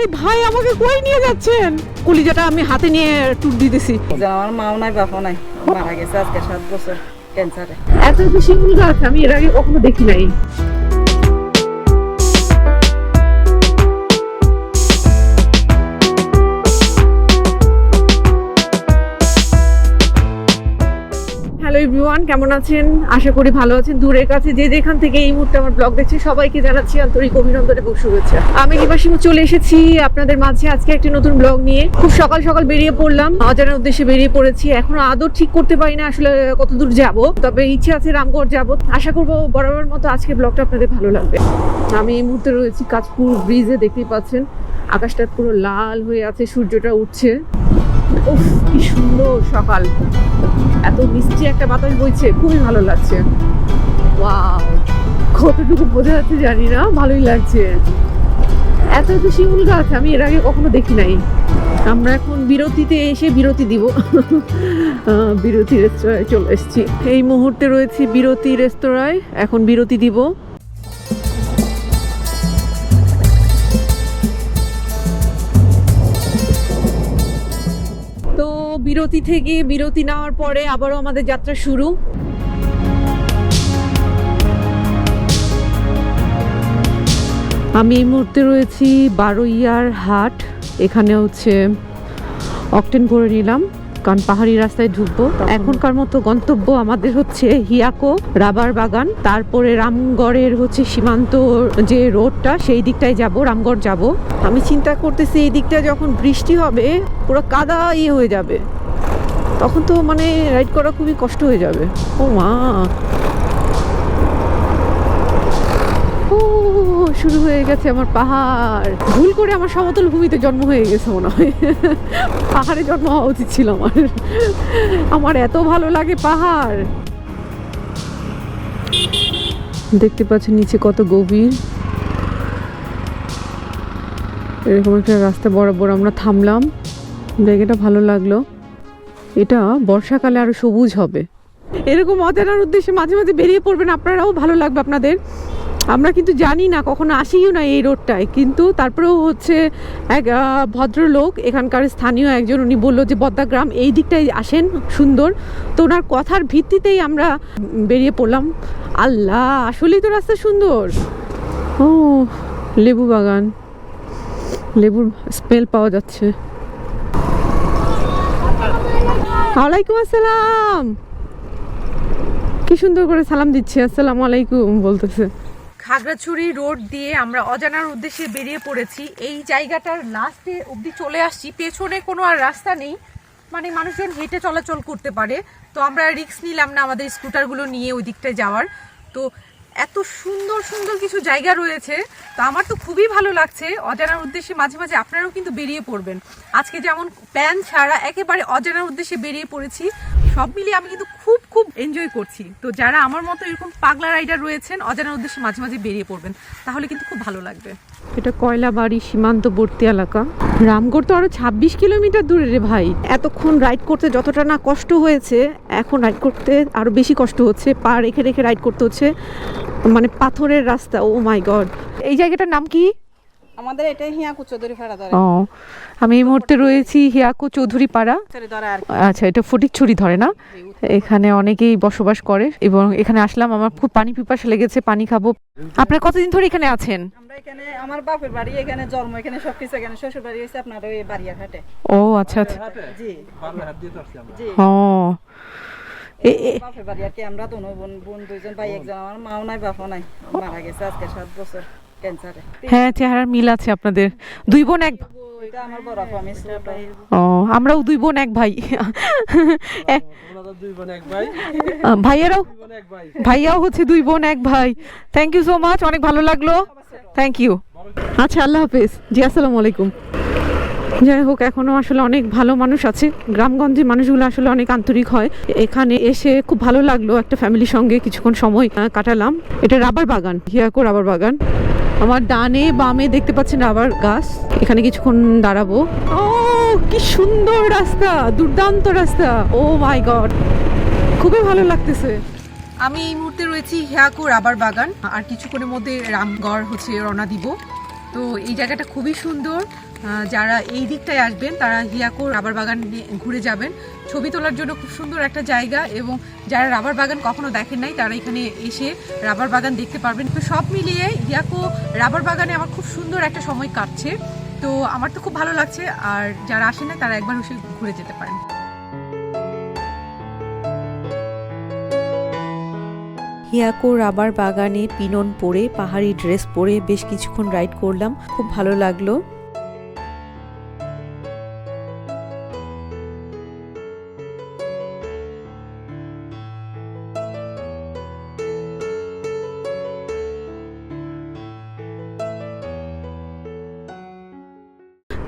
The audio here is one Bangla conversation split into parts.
এই ভাই আমাকে কই নিয়ে যাচ্ছেন? কলিজাটা আমি হাতে নিয়ে টুট দিতেছি। যে আমার মাও নাই বাপও নাই। মারা গেছে আজকে সাত বছর ক্যান্সারে এত গাছ আমি এর আগে কখনো দেখি নাই। হ্যালো এভরিওয়ান, কেমন আছেন? আশা করি ভালো আছেন, দূরের কাছে, যে যেখান থেকে এই মুহূর্তে আমার ব্লগ দেখছি, সবাইকে জানাচ্ছি আন্তরিক অভিনন্দন এবং শুভেচ্ছা। আমি কিবাসিমু চলে এসেছি আপনাদের মাঝে আজকে একটি নতুন ব্লগ নিয়ে। খুব সকাল সকাল বেরিয়ে পড়লাম, অজানার উদ্দেশ্যে বেরিয়ে পড়েছি। এখন আদৌ ঠিক করতে পারি না আসলে কত দূর যাব, তবে ইচ্ছে আছে রামগড় যাব। আশা করব বরাবর মতো আজকে ব্লগটা আপনাদের ভালো লাগবে। আমি এই মুহূর্তে রয়েছি কাজপুর ব্রিজে, দেখতেই পাচ্ছেন। আকাশটা পুরো লাল হয়ে আছে, সূর্যটা উঠছে। উফ, কি সুন্দর সকাল। এত মিষ্টি একটা বাতাস বইছে, খুবই ভালো লাগছে। ওয়াও, কতটুকু বোঝা যাচ্ছে জানি না, ভালোই লাগছে। এত এত শিমুল গাছ, আমি এর আগে কখনো দেখি নাই। আমরা এখন বিরতিতে এসে বিরতি দিব। বিরতি রেস্তোরাঁয় চলে এসেছি। এই মুহূর্তে রয়েছি বিরতি রেস্তোরাঁয়, এখন বিরতি দিব। বিরতি থেকে বিরতি নেওয়ার পরে আবারও আমাদের যাত্রা শুরু। আমি এই মুহূর্তে রয়েছি বারোইয়ার হাট। এখানে হচ্ছে অকটেন করে নিলাম কারণ পাহাড়ি রাস্তায় ঢুকবো। এখনকার মতো গন্তব্য আমাদের হচ্ছে হিয়াকো রাবার বাগান। তারপরে রামগড়ের হচ্ছে সীমান্ত যে রোডটা সেই দিকটায় যাব রামগড় যাব। আমি চিন্তা করতেছি এই দিকটা যখন বৃষ্টি হবে পুরো কাদা ইয়ে হয়ে যাবে। তখন তো মানে রাইড করা খুবই কষ্ট হয়ে যাবে। ও মা। শুরু হয়ে গেছে আমার পাহাড়। ভুল করে আমার সমতল ভূমিতে জন্ম হয়ে গেছে মনে হয়। পাহাড়ে জন্ম হওয়া উচিত ছিল আমার। আমার এত ভালো লাগে পাহাড়। দেখতে পাচ্ছেন নিচে কত গভীর। এরকম একটা রাস্তা বরাবর আমরা থামলাম। জায়গাটা ভালো লাগল। এটা বর্ষাকালে আরও সবুজ হবে। এরকম অজানার উদ্দেশ্যে মাঝে মাঝে বেরিয়ে পড়বেন, আপনারাও ভালো লাগবে আপনাদের। আমরা কিন্তু জানি না, কখনো আসিও না এই রোডটায়, কিন্তু তারপরেও হচ্ছে এক ভদ্রলোক, এখানকার স্থানীয় একজন, উনি বলল যে বদ্দাগ্রাম এই দিকটায় আসেন, সুন্দর। তো ওনার কথার ভিত্তিতেই আমরা বেরিয়ে পড়লাম। আল্লাহ, আসলেই তো রাস্তা সুন্দর। ও, লেবু বাগান। লেবুর স্মেল পাওয়া যাচ্ছে। ওয়ালাইকুম আসসালাম। কি সুন্দর করে সালাম দিচ্ছে, আসসালামু আলাইকুম বলতেছে। খাগড়াছড়ি রোড দিয়ে আমরা অজানার উদ্দেশ্যে বেরিয়ে পড়েছি। এই জায়গাটার লাস্টে অবধি চলে আসছি। পেছনে কোনো আর রাস্তা নেই। মানে মানুষজন হেঁটে চলাচল করতে পারে। তো আমরা রিস্ক নিলাম না আমাদের স্কুটারগুলো নিয়ে ওই দিকটায় যাওয়ার। তো এত সুন্দর সুন্দর কিছু জায়গা রয়েছে, তো আমার তো খুবই ভালো লাগছে। অজানার উদ্দেশ্যে মাঝে মাঝে আপনারাও কিন্তু বেরিয়ে পড়বেন। আজকে যেমন প্ল্যান ছাড়া একেবারে অজানার উদ্দেশ্যে বেরিয়ে পড়েছি, সব মিলিয়ে আমি কিন্তু খুব খুব এনজয় করছি। তো যারা আমার মতো এরকম পাগলা রাইডার রয়েছেন, অজানার উদ্দেশ্যে মাঝে মাঝে বেরিয়ে পড়বেন, তাহলে কিন্তু খুব ভালো লাগবে। এটা কয়লাবাড়ি সীমান্তবর্তী এলাকা। রামগড় তো আরও ছাব্বিশ কিলোমিটার দূরে রে ভাই। এতক্ষণ রাইড করতে যতটা না কষ্ট হয়েছে, এখন রাইড করতে আরও বেশি কষ্ট হচ্ছে, পা রেখে রেখে রাইড করতে হচ্ছে। মানে পাথরের রাস্তা ও মাই গড এই জায়গাটার নাম কি? আমাদের এটাই হিয়া কুচৌধুরী ফেরা ধরে। ও আমি এই মুহূর্তে রয়েছি হিয়াকো চৌধুরী পাড়া। চৌধুরী। আচ্ছা এটা ফটিকছড়ি ধরে না? এখানে অনেকেই বসবাস করে এবং এখানে আসলাম আমার খুব পানি পিপাসা লেগেছে পানি খাব। আপনার কতদিন ধরে এখানে আছেন? আমরা এখানে আমার বাপের বাড়ি এখানে জন্ম এখানে সবকিছু এখানে শ্বশুর বাড়ি হয়েছে আপনার ওই বাড়িয়ার হাটে। ও আচ্ছা আচ্ছা। জি। ও এ- এ- বাপের বাড়ি আর কি আমরা তো বোন বোন দুইজন ভাই একজন আমার মাও নাই বাপও নাই। মারা গেছে আজকে সাত বছর ক্যান্সারে হ্যাঁ চেহারার মিল আছে আপনাদের। দুই বোন এক ও আমরাও দুই বোন এক ভাই। এক দুই বোন এক ভাই। আহ, ভাইয়েরাও বোন এক ভাই। ভাইয়াও হচ্ছে দুই বোন এক ভাই। থ্যাংক ইউ সো মাচ অনেক ভালো লাগল। থ্যাংক ইউ আচ্ছা আল্লাহ হাফেজ। জি আসসালামু আলাইকুম। যাই হোক, এখনও আসলে অনেক ভালো মানুষ আছে। গ্রামগঞ্জের মানুষগুলো আসলে অনেক আন্তরিক হয়। এখানে এসে খুব ভালো লাগল একটা ফ্যামিলির সঙ্গে কিছুক্ষণ সময় কাটালাম। এটা রাবার বাগান, হিয়াকো রাবার বাগান। আমার ডানে বামে দেখতে পাচ্ছেন রাবার গাছ। এখানে কিছুক্ষণ দাঁড়াবো। ও, কি সুন্দর রাস্তা! দুর্দান্ত রাস্তা! Oh my god! খুবই ভালো লাগতেছে। আমি এই মুহূর্তে রয়েছি হিয়াকো রাবার বাগান। আর কিছুক্ষণের মধ্যে রামগড় হচ্ছে রওনা দিব। তো এই জায়গাটা খুবই সুন্দর। যারা এই দিকটায় আসবেন, তারা হিয়াকো রাবার বাগান ঘুরে যাবেন। ছবি তোলার জন্য খুব সুন্দর একটা জায়গা এবং যারা রাবার বাগান কখনো দেখেন নাই, তারা এখানে এসে রাবার বাগান দেখতে পারবেন। তো সব মিলিয়ে হিয়াকো রাবার বাগানে আমার খুব সুন্দর একটা সময় কাটছে। তো আমার তো খুব ভালো লাগছে, আর যারা আসেন না তারা একবার এসে ঘুরে যেতে পারেন। হিয়াকো রাবার বাগানে পিনন পরে, পাহাড়ি ড্রেস পরে বেশ কিছুক্ষণ রাইড করলাম। খুব ভালো লাগল।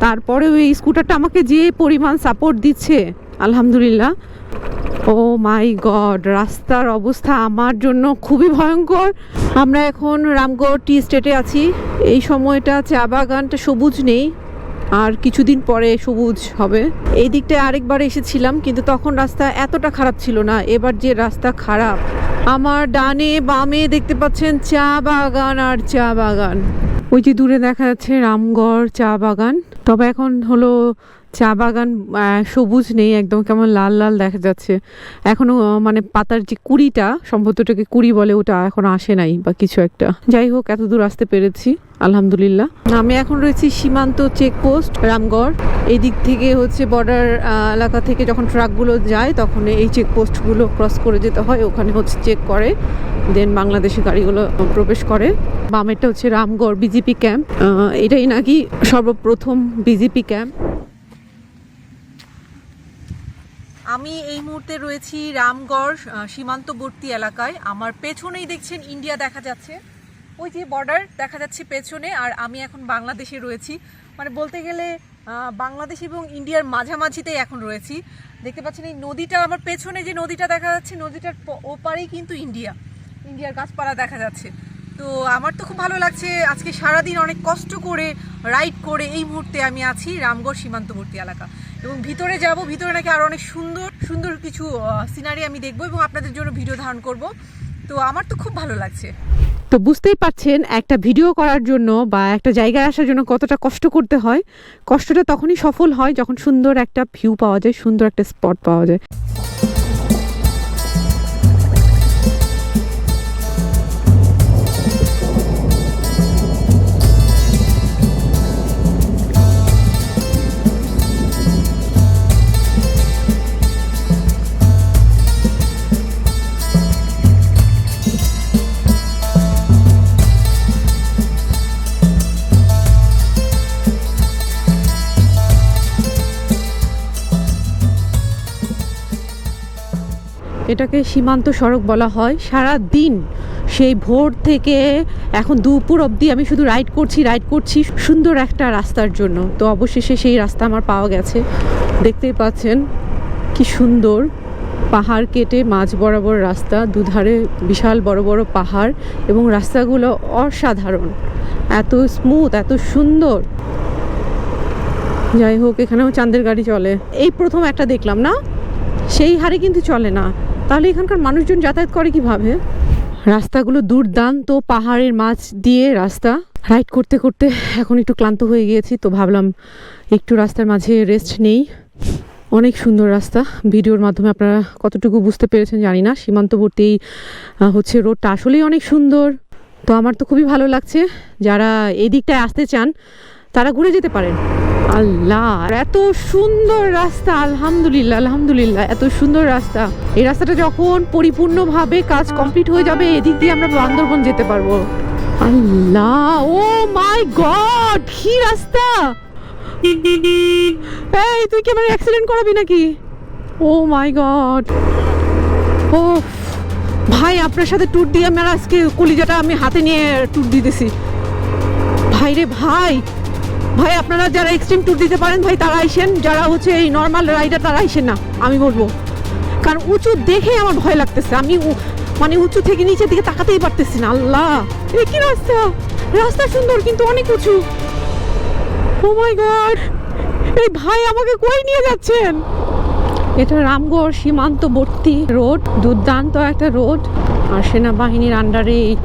তারপরেও এই স্কুটারটা আমাকে যে পরিমাণ সাপোর্ট দিচ্ছে, আলহামদুলিল্লাহ। ও মাই গড রাস্তার অবস্থা আমার জন্য খুবই ভয়ঙ্কর। আমরা এখন রামগড় টি স্টেটে আছি। এই সময়টা চা বাগানটা সবুজ নেই, আর কিছুদিন পরে সবুজ হবে। এই দিকটায় আরেকবার এসেছিলাম, কিন্তু তখন রাস্তা এতটা খারাপ ছিল না। এবার যে রাস্তা খারাপ, আমার ডানে বামে দেখতে পাচ্ছেন চা বাগান আর চা বাগান। ওই যে দূরে দেখা যাচ্ছে রামগড় চা বাগান। তবে এখন হলো চা বাগান সবুজ নেই একদম কেমন লাল লাল দেখা যাচ্ছে। এখনও আহ, মানে পাতার যে কুড়িটা সম্ভবত ওটাকে কুড়ি বলে ওটা এখনও আসে নাই বা কিছু একটা। যাই হোক এত দূর আসতে পেরেছি আলহামদুলিল্লাহ। আমি এখন রয়েছি সীমান্ত চেকপোস্ট রামগড়। এই দিক থেকে হচ্ছে বর্ডার এলাকা থেকে যখন ট্রাকগুলো যায় তখন এই চেকপোস্টগুলো ক্রস করে যেতে হয় ওখানে হচ্ছে চেক করে। দেন বাংলাদেশি গাড়িগুলো প্রবেশ করে। বামেরটা হচ্ছে রামগড় বিজেপি ক্যাম্প এটাই নাকি সর্বপ্রথম বিজেপি ক্যাম্প আমি এই মুহূর্তে রয়েছি রামগড় সীমান্তবর্তী এলাকায়। আমার পেছনেই দেখছেন ইন্ডিয়া দেখা যাচ্ছে। ওই যে বর্ডার দেখা যাচ্ছে পেছনে, আর আমি এখন বাংলাদেশে রয়েছি। মানে বলতে গেলে বাংলাদেশ এবং ইন্ডিয়ার মাঝামাঝিতেই এখন রয়েছি। দেখতে পাচ্ছেন এই নদীটা, আমার পেছনে যে নদীটা দেখা যাচ্ছে, নদীটার ওপারেই কিন্তু ইন্ডিয়া। ইন্ডিয়ার গাছপালা দেখা যাচ্ছে। তো আমার তো খুব ভালো লাগছে, আজকে সারাদিন অনেক কষ্ট করে রাইড করে এই মুহূর্তে আমি আছি রামগড় সীমান্তবর্তী এলাকা। এবং ভিতরে যাব, ভিতরে নাকি আরও অনেক সুন্দর সুন্দর কিছু সিনারি আমি দেখব এবং আপনাদের জন্য ভিডিও ধারণ করব। তো আমার তো খুব ভালো লাগছে। তো বুঝতেই পারছেন, একটা ভিডিও করার জন্য বা একটা জায়গায় আসার জন্য কতটা কষ্ট করতে হয়। কষ্টটা তখনই সফল হয় যখন সুন্দর একটা ভিউ পাওয়া যায়, সুন্দর একটা স্পট পাওয়া যায়। এটাকে সীমান্ত সড়ক বলা হয়। সারা দিন সেই ভোর থেকে এখন দুপুর অবধি আমি শুধু রাইড করছি রাইড করছি সুন্দর একটা রাস্তার জন্য। তো অবশেষে সেই রাস্তা আমার পাওয়া গেছে। দেখতেই পাচ্ছেন কি সুন্দর পাহাড় কেটে মাঝ বরাবর রাস্তা, দুধারে বিশাল বড় বড় পাহাড় এবং রাস্তাগুলো অসাধারণ। এত স্মুথ এত সুন্দর। যাই হোক, এখানেও চাঁদের গাড়ি চলে। এই প্রথম একটা দেখলাম না? সেই হারে কিন্তু চলে না। তাহলে এখানকার মানুষজন যাতায়াত করে কীভাবে? রাস্তাগুলো দুর্দান্ত, পাহাড়ের মাছ দিয়ে রাস্তা। রাইড করতে করতে এখন একটু ক্লান্ত হয়ে গিয়েছি, তো ভাবলাম একটু রাস্তার মাঝে রেস্ট নেই। অনেক সুন্দর রাস্তা। ভিডিওর মাধ্যমে আপনারা কতটুকু বুঝতে পেরেছেন জানি না। সীমান্তবর্তী হচ্ছে রোডটা আসলেই অনেক সুন্দর। তো আমার তো খুবই ভালো লাগছে। যারা এই দিকটায় আসতে চান, তারা ঘুরে যেতে পারেন। আল্লাহ, এত সুন্দর রাস্তা, আলহামদুলিল্লাহ আলহামদুলিল্লাহ, এত সুন্দর রাস্তা। এই রাস্তাটা যখন পরিপূর্ণভাবে কাজ কমপ্লিট হয়ে যাবে, এদিক দিয়ে আমরা বান্দরবন যেতে পারব। আল্লাহ, ও মাই গড, কি রাস্তা! এই, তুই কি আমার অ্যাক্সিডেন্ট করাবি নাকি? ও মাই গড। ও ভাই, আপনার সাথে ট্যুর দিয়ে আমার আজকে কলিজাটা আমি হাতে নিয়ে ট্যুর দিতেছি। ভাই রে ভাই ভাই, আপনারা যারা এক্সট্রিম ট্যুর দিতে পারেন, ভাই, তারা আইসেন। যারা হচ্ছে এই নর্মাল রাইডার তারা আইসেন না, আমি বলব। কারণ উঁচু দেখে আমার ভয় লাগতেছে। আমি মানে উঁচু থেকে নিচের দিকে তাকাতেই পারতেছি না। আল্লাহ! কি রাস্তা? রাস্তা সুন্দর, কিন্তু অনেক উঁচু। ও মাই গড এই ভাই আমাকে কই নিয়ে যাচ্ছেন? এটা রামগড় সীমান্তবর্তী রোড দুর্দান্ত একটা রোড সেনাবাহিনীর আন্ডারে এই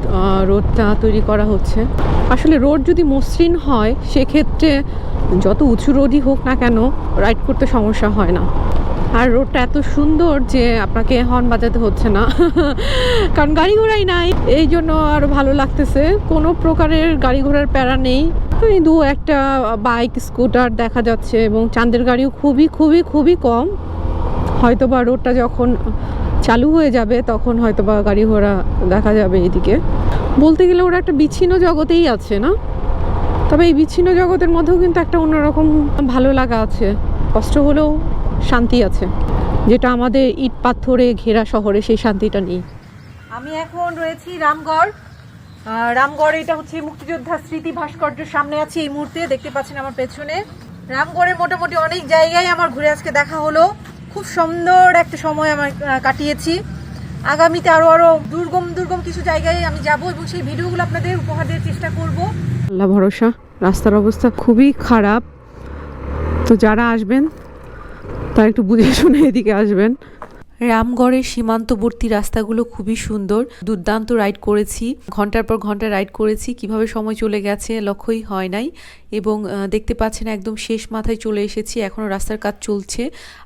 রোডটা তৈরি করা হচ্ছে। আসলে রোড যদি মসৃণ হয়, সেক্ষেত্রে যত উঁচু রোডই হোক না কেন রাইড করতে সমস্যা হয় না। আর রোডটা এত সুন্দর যে আপনাকে হর্ন বাজাতে হচ্ছে না। কারণ গাড়ি ঘোড়াই নাই, এই জন্য আরও ভালো লাগতেছে। কোনো প্রকারের গাড়ি ঘোড়ার প্যারা নেই। এই দু একটা বাইক স্কুটার দেখা যাচ্ছে এবং চাঁদের গাড়িও খুবই খুবই খুবই কম। হয়তো বা রোডটা যখন চালু হয়ে যাবে, তখন হয়তো বা গাড়ি ঘোড়া দেখা যাবে এদিকে। বলতে গেলে ওরা একটা বিচ্ছিন্ন জগতেই আছে, না? তবে এই বিচ্ছিন্ন জগতের মধ্যেও কিন্তু একটা অন্যরকম ভালো লাগা আছে। কষ্ট হলেও শান্তি আছে, যেটা আমাদের ইট পাথরে ঘেরা শহরে সেই শান্তিটা নেই। আমি এখন রয়েছি রামগড়। রামগড় এটা হচ্ছে মুক্তিযোদ্ধা স্মৃতি ভাস্কর্যের সামনে আছে এই মুহূর্তে, দেখতে পাচ্ছেন আমার পেছনে। রামগড়ে মোটামুটি অনেক জায়গায় আমার ঘুরে আজকে দেখা হলো। খুব সুন্দর একটা সময় আমার কাটিয়েছি। আগামীতে আরও আরও দুর্গম দুর্গম কিছু জায়গায় আমি যাব এবং সেই ভিডিওগুলো আপনাদের উপহার দেওয়ার চেষ্টা করব। আল্লাহ ভরসা রাস্তার অবস্থা খুবই খারাপ। তো যারা আসবেন তারা একটু বুঝে শুনে এদিকে আসবেন। রামগড়ের সীমান্তবর্তী রাস্তাগুলো খুবই সুন্দর। দুর্দান্ত রাইড করেছি। ঘণ্টার পর ঘণ্টা রাইড করেছি। কীভাবে সময় চলে গেছে লক্ষ্যই হয় নাই। এবং দেখতে পাচ্ছেন একদম শেষ মাথায় চলে এসেছি। এখনও রাস্তার কাজ চলছে।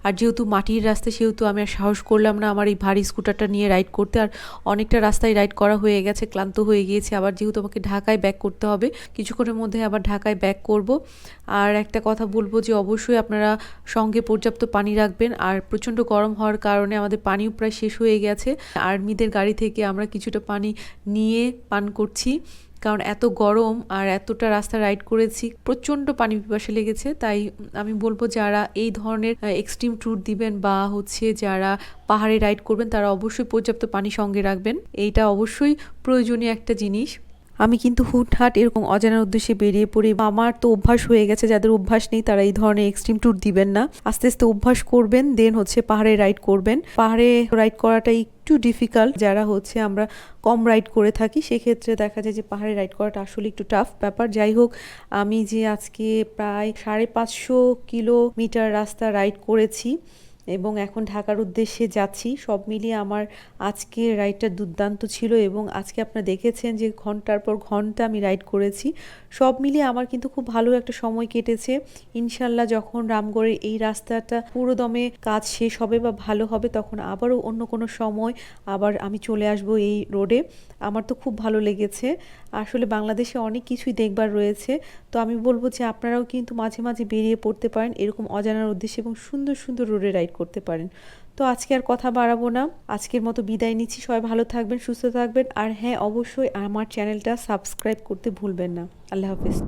আর যেহেতু মাটির রাস্তা, সেহেতু আমি আর সাহস করলাম না আমার এই ভারী স্কুটারটা নিয়ে রাইড করতে। আর অনেকটা রাস্তায় রাইড করা হয়ে গেছে, ক্লান্ত হয়ে গিয়েছে। আবার যেহেতু আমাকে ঢাকায় ব্যাক করতে হবে, কিছুক্ষণের মধ্যে আবার ঢাকায় ব্যাক করব। আর একটা কথা বলব যে, অবশ্যই আপনারা সঙ্গে পর্যাপ্ত পানি রাখবেন। আর প্রচণ্ড গরম হওয়ার কারণে আমাদের পানিও প্রায় শেষ হয়ে গেছে। আর্মিদের গাড়ি থেকে আমরা কিছুটা পানি নিয়ে পান করছি। কারণ এত গরম আর এতটা রাস্তা রাইড করেছি, প্রচণ্ড পানি পিপাসা লেগেছে, তাই আমি বলব যারা এই ধরনের এক্সট্রিম ট্যুর দিবেন বা হচ্ছে যারা পাহাড়ে রাইড করবেন, তারা অবশ্যই পর্যাপ্ত পানি সঙ্গে রাখবেন। এইটা অবশ্যই প্রয়োজনীয় একটা জিনিস। আমি কিন্তু হুটহাট এরকম অজানার উদ্দেশ্যে বেরিয়ে পড়ি। আমার তো অভ্যাস হয়ে গেছে, যাদের অভ্যাস নেই তারা এই ধরনের এক্সট্রিম ট্যুর দিবেন না। আস্তে আস্তে অভ্যাস করবেন দেন হচ্ছে পাহাড়ে রাইড করবেন। পাহাড়ে রাইড করাটা একটু ডিফিকাল্ট যারা হচ্ছে আমরা কম রাইড করে থাকি, সেক্ষেত্রে দেখা যায় যে পাহাড়ে রাইড করাটা আসলে একটু টাফ ব্যাপার। যাই হোক, আমি যে আজকে প্রায় সাড়ে পাঁচশো কিলোমিটার রাস্তা রাইড করেছি এবং এখন ঢাকার উদ্দেশ্যে যাচ্ছি। সব মিলিয়ে আমার আজকের রাইডটা দুর্দান্ত ছিল এবং আজকে আপনারা দেখেছেন যে ঘণ্টার পর ঘণ্টা আমি রাইড করেছি। সব মিলিয়ে আমার কিন্তু খুব ভালো একটা সময় কেটেছে। ইনশাল্লাহ যখন রামগড়ের এই রাস্তাটা পুরো দমে কাজ শেষ হবে বা ভালো হবে, তখন আবারও অন্য কোনো সময় আবার আমি চলে আসব এই রোডে আমার তো খুব ভালো লেগেছে। আসলে বাংলাদেশে অনেক কিছুই দেখবার রয়েছে। তো আমি বলব যে আপনারাও কিন্তু মাঝে মাঝে বেরিয়ে পড়তে পারেন এরকম অজানার উদ্দেশ্যে এবং সুন্দর সুন্দর রোডে রাইড করতে পারেন। তো আজকে আর কথা বাড়াবো না। আজকের মতো বিদায় নিচ্ছি। সবাই ভালো থাকবেন, সুস্থ থাকবেন। আর হ্যাঁ অবশ্যই আমার চ্যানেলটা সাবস্ক্রাইব করতে ভুলবেন না। আল্লাহ হাফিজ।